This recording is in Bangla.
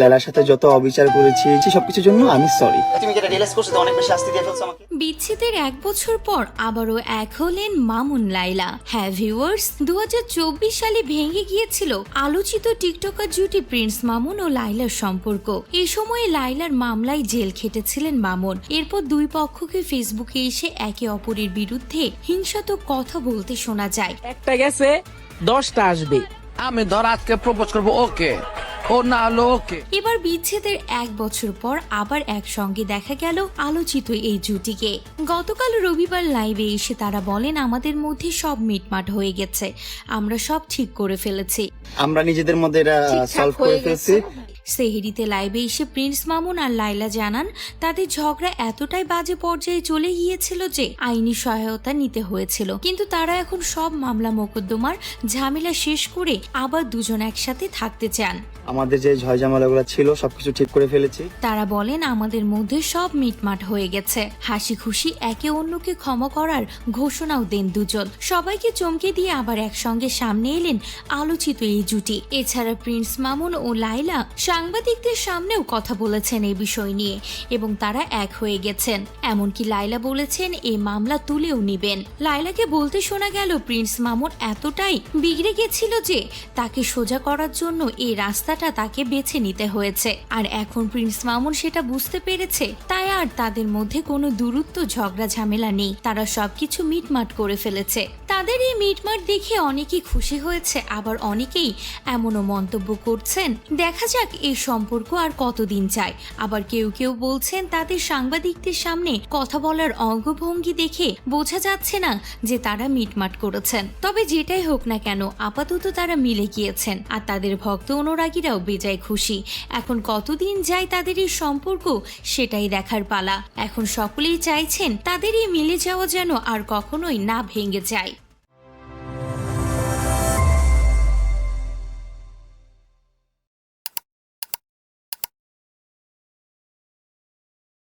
লালার সাথে যত অবিচার করেছি সবকিছুর জন্য আমি সরি তুমি এটা রিয়েলাইজ করছ অনেক বেশি শাস্তি দিয়ে ফেলছো আমাকে? বিচ্ছেদের এক বছর পর আবারও এক হলেন মামুন লাইলা। হ্যাঁ ভিউয়ার্স দু সালে ভেঙে গিয়েছিল আলোচিত টিকটকার জুটি প্রিন্স মামুন ও লাইলার সম্পর্ক। এই সময়ে লাইলার মামলায় জেল খেটেছিলেন মামুন। এরপর দুই পক্ষকে ফেসবুকে এসে একে অপরের বিরুদ্ধে হিংসাত্মক কথা বলতে শোনা যায়। একটা গেছে দশটা আসবে। আমি ধর আজকে প্রপোজ করব ওকে। ও না হলো ওকে এবার বিচ্ছেদের এক বছর পর আবার একসঙ্গে দেখা গেল আলোচিত এই জুটিকে। গতকাল রবিবার লাইভে এসে তারা বলেন আমাদের মধ্যে সব মিটমাট হয়ে গেছে। আমরা সব ঠিক করে ফেলেছি। আমরা নিজেদের মধ্যে এটা সলভ করে ফেলছি। সেহেরিতে লাইভে এসে প্রিন্স মামুন আর লাইলা জানান তাদের ঝগড়া এতটাই বাজে পর্যায়ে চলে গিয়েছিল যে আইনি সহায়তা নিতে হয়েছিল। কিন্তু তারা এখন সব মামলা মোকদ্দমার ঝামেলা শেষ করে আবার দুজন একসাথে থাকতে চান। আমাদের যে ঝয়ঝামেলাগুলো ছিল সবকিছু ঠিক করে ফেলেছি। তারা বলেন আমাদের মধ্যে সব মিটমাট হয়ে গেছে। হাসি খুশি একে অন্যকে ক্ষমা করার ঘোষণাও দেন দুজন। সবাইকে চমকে দিয়ে আবার একসঙ্গে সামনে এলেন আলোচিত এই জুটি। এছাড়া প্রিন্স মামুন ও লাইলা সাংবাদিকদের সামনেও কথা বলেছেন এই বিষয় নিয়ে, এবং তারা এক হয়ে গেছেন। এমনকি লাইলা বলেছেন এই মামলা তুলেও নিবেন। লাইলাকে বলতে শোনা গেল, প্রিন্স মামুন এতটাই বিগড়ে গেছিল যে, তাকে সোজা করার জন্য এই রাস্তাটা তাকে বেছে নিতে হয়েছে। আর এখন প্রিন্স মামুন সেটা বুঝতে পেরেছে, তাই আর তাদের মধ্যে কোনো দূরত্ব, ঝগড়া, ঝামেলা নেই। তারা সবকিছু মিটমাট করে ফেলেছে। তাদের এই মিটমাট দেখে অনেকেই খুশি হয়েছে, আবার অনেকেই এমনও মন্তব্য করছেন। দেখা যাক এই সম্পর্ক আর কতদিন যায় আবার কেউ কেউ বলছেন, তাদের সাংবাদিকদের সামনে কথা বলার অঙ্গভঙ্গি দেখে বোঝা যাচ্ছে না যে তারা মিটমাট করেছেন। তবে যেটাই হোক না কেন, আপাতত তারা মিলে গিয়েছেন আর তাদের ভক্ত অনুরাগীরাও বেজায় খুশি। এখন কতদিন যায় তাদের এই সম্পর্ক, সেটাই দেখার পালা। এখন সকলেই চাইছেন তাদের এই মিলে যাওয়া যেন আর কখনোই না ভেঙে যায়।